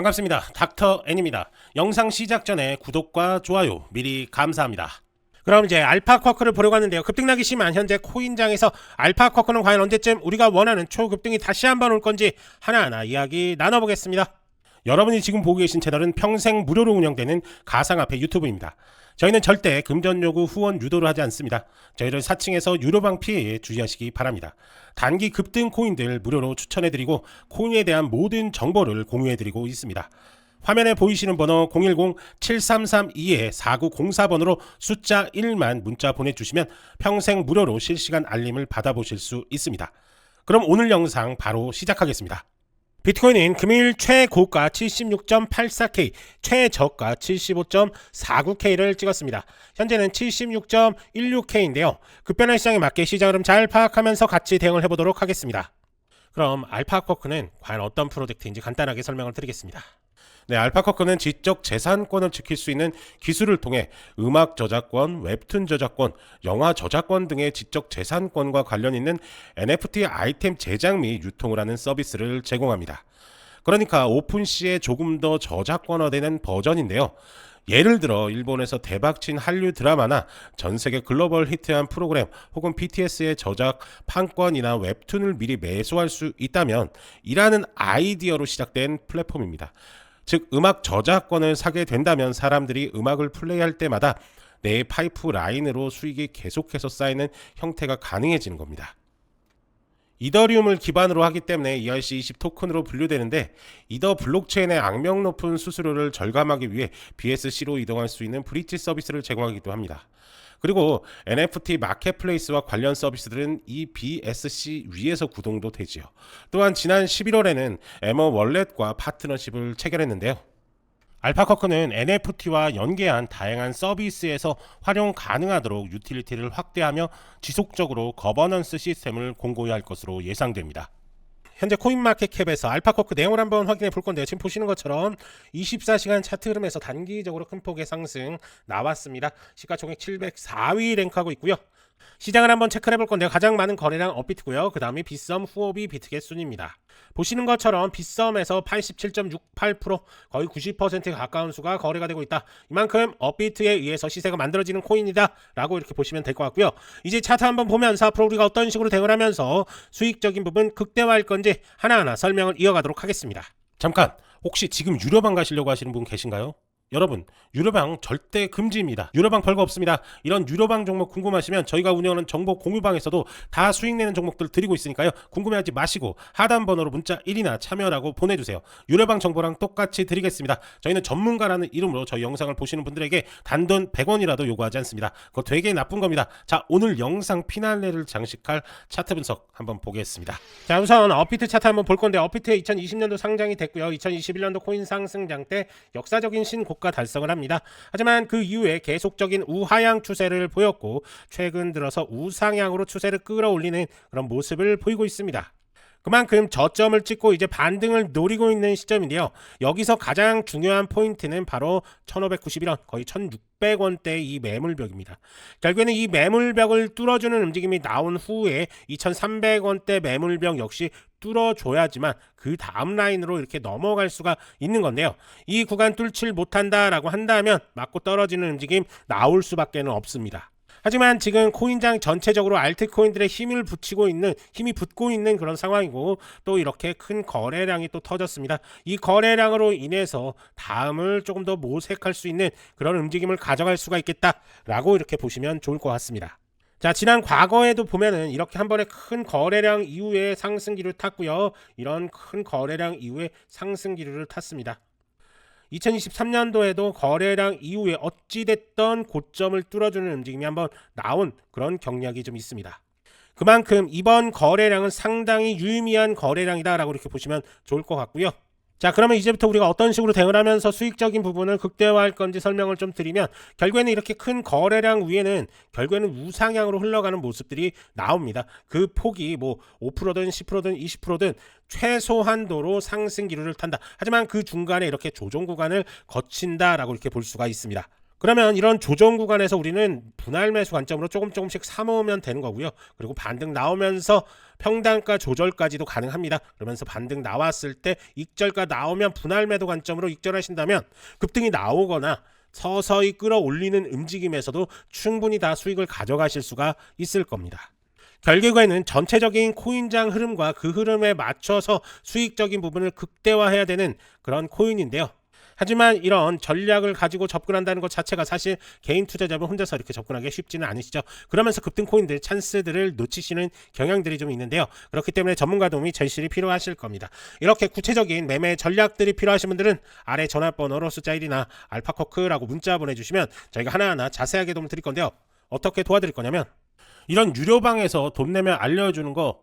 반갑습니다. 닥터 N입니다. 영상 시작 전에 구독과 좋아요 미리 감사합니다. 그럼 이제 알파 쿼크를 보려고 하는데요. 급등락이 심한 현재 코인장에서 알파 쿼크는 과연 언제쯤 우리가 원하는 초급등이 다시 한번 올 건지 하나하나 이야기 나눠보겠습니다. 여러분이 지금 보고 계신 채널은 평생 무료로 운영되는 가상화폐 유튜브입니다. 저희는 절대 금전 요구 후원 유도를 하지 않습니다. 저희를 사칭해서 유료방 피해에 주의하시기 바랍니다. 단기 급등 코인들 무료로 추천해드리고 코인에 대한 모든 정보를 공유해드리고 있습니다. 화면에 보이시는 번호 010-7332-4904번으로 숫자 1만 문자 보내주시면 평생 무료로 실시간 알림을 받아보실 수 있습니다. 그럼 오늘 영상 바로 시작하겠습니다. 비트코인은 금일 최고가 76.84K, 최저가 75.49K를 찍었습니다. 현재는 76.16K인데요. 급변한 시장에 맞게 시장 흐름 잘 파악하면서 같이 대응을 해보도록 하겠습니다. 그럼 알파쿼크는 과연 어떤 프로젝트인지 간단하게 설명을 드리겠습니다. 네, 알파커크는 지적 재산권을 지킬 수 있는 기술을 통해 음악 저작권, 웹툰 저작권, 영화 저작권 등의 지적 재산권과 관련 있는 NFT 아이템 제작 및 유통을 하는 서비스를 제공합니다. 그러니까 오픈시에 조금 더 저작권화되는 버전인데요. 예를 들어 일본에서 대박친 한류 드라마나 전 세계 글로벌 히트한 프로그램 혹은 BTS의 저작 판권이나 웹툰을 미리 매수할 수 있다면 이라는 아이디어로 시작된 플랫폼입니다. 즉 음악 저작권을 사게 된다면 사람들이 음악을 플레이할 때마다 내 파이프 라인으로 수익이 계속해서 쌓이는 형태가 가능해지는 겁니다. 이더리움을 기반으로 하기 때문에 ERC20 토큰으로 분류되는데 이더 블록체인의 악명 높은 수수료를 절감하기 위해 BSC로 이동할 수 있는 브릿지 서비스를 제공하기도 합니다. 그리고 NFT 마켓플레이스와 관련 서비스들은 이 BSC 위에서 구동도 되지요. 또한 지난 11월에는 에머 월렛과 파트너십을 체결했는데요. 알파커크는 NFT와 연계한 다양한 서비스에서 활용 가능하도록 유틸리티를 확대하며 지속적으로 거버넌스 시스템을 공고히 할 것으로 예상됩니다. 현재 코인마켓캡에서 알파코크 내용을 한번 확인해 볼 건데요. 지금 보시는 것처럼 24시간 차트 흐름에서 단기적으로 큰 폭의 상승 나왔습니다. 시가총액 704위 랭크하고 있고요. 시장을 한번 체크해 볼 건데요. 가장 많은 거래량 업비트고요. 그 다음이 빗썸 후업이 비트겟 순입니다. 보시는 것처럼 빗썸에서 87.68% 거의 90%에 가까운 수가 거래가 되고 있다. 이만큼 업비트에 의해서 시세가 만들어지는 코인이다. 라고 이렇게 보시면 될 것 같고요. 이제 차트 한번 보면서 앞으로 우리가 어떤 식으로 대응을 하면서 수익적인 부분 극대화할 건지 하나하나 설명을 이어가도록 하겠습니다. 잠깐 혹시 지금 유료방 가시려고 하시는 분 계신가요? 여러분 유료방 절대 금지입니다. 유료방 별거 없습니다. 이런 유료방 종목 궁금하시면 저희가 운영하는 정보 공유방에서도 다 수익 내는 종목들 드리고 있으니까요. 궁금해하지 마시고 하단 번호로 문자 1이나 참여라고 보내주세요. 유료방 정보랑 똑같이 드리겠습니다. 저희는 전문가라는 이름으로 저희 영상을 보시는 분들에게 단돈 100원이라도 요구하지 않습니다. 그거 되게 나쁜 겁니다. 자 오늘 영상 피날레를 장식할 차트 분석 한번 보겠습니다. 자 우선 어피트 차트 한번 볼 건데 어피트의 2020년도 상장이 됐고요. 2021년도 코인 상승장 때 역사적인 신고 고가 달성을 합니다. 하지만 그 이후에 계속적인 우하향 추세를 보였고 최근 들어서 우상향으로 추세를 끌어올리는 그런 모습을 보이고 있습니다. 그만큼 저점을 찍고 이제 반등을 노리고 있는 시점인데요. 여기서 가장 중요한 포인트는 바로 1591원, 거의 1600원대 이 매물벽입니다. 결국에는 이 매물벽을 뚫어주는 움직임이 나온 후에 2300원대 매물벽 역시 뚫어줘야지만 그 다음 라인으로 이렇게 넘어갈 수가 있는 건데요. 이 구간 뚫질 못한다라고 한다면 맞고 떨어지는 움직임 나올 수밖에 없습니다. 하지만 지금 코인장 전체적으로 알트코인들의 힘을 붙이고 있는 힘이 붙고 있는 그런 상황이고 또 이렇게 큰 거래량이 또 터졌습니다. 이 거래량으로 인해서 다음을 조금 더 모색할 수 있는 그런 움직임을 가져갈 수가 있겠다라고 이렇게 보시면 좋을 것 같습니다. 자, 지난 과거에도 보면은 이렇게 한 번에 큰 거래량 이후에 상승기를 탔고요. 이런 큰 거래량 이후에 상승기를 탔습니다. 2023년도에도 거래량 이후에 어찌됐던 고점을 뚫어주는 움직임이 한번 나온 그런 경략이 좀 있습니다. 그만큼 이번 거래량은 상당히 유의미한 거래량이다라고 이렇게 보시면 좋을 것 같고요. 자, 그러면 이제부터 우리가 어떤 식으로 대응을 하면서 수익적인 부분을 극대화할 건지 설명을 좀 드리면 결국에는 이렇게 큰 거래량 위에는 결국에는 우상향으로 흘러가는 모습들이 나옵니다. 그 폭이 뭐 5%든 10%든 20%든 최소한도로 상승 기류를 탄다. 하지만 그 중간에 이렇게 조정 구간을 거친다라고 이렇게 볼 수가 있습니다. 그러면 이런 조정 구간에서 우리는 분할 매수 관점으로 조금 조금씩 사모으면 되는 거고요. 그리고 반등 나오면서 평단가 조절까지도 가능합니다. 그러면서 반등 나왔을 때 익절가 나오면 분할 매도 관점으로 익절하신다면 급등이 나오거나 서서히 끌어올리는 움직임에서도 충분히 다 수익을 가져가실 수가 있을 겁니다. 결국에는 전체적인 코인장 흐름과 그 흐름에 맞춰서 수익적인 부분을 극대화해야 되는 그런 코인인데요. 하지만 이런 전략을 가지고 접근한다는 것 자체가 사실 개인 투자자분 혼자서 이렇게 접근하기 쉽지는 않으시죠. 그러면서 급등 코인들 찬스들을 놓치시는 경향들이 좀 있는데요. 그렇기 때문에 전문가 도움이 절실히 필요하실 겁니다. 이렇게 구체적인 매매 전략들이 필요하신 분들은 아래 전화번호로 숫자 1이나 알파코크라고 문자 보내주시면 저희가 하나하나 자세하게 도움 드릴 건데요. 어떻게 도와드릴 거냐면 이런 유료방에서 돈 내면 알려주는 거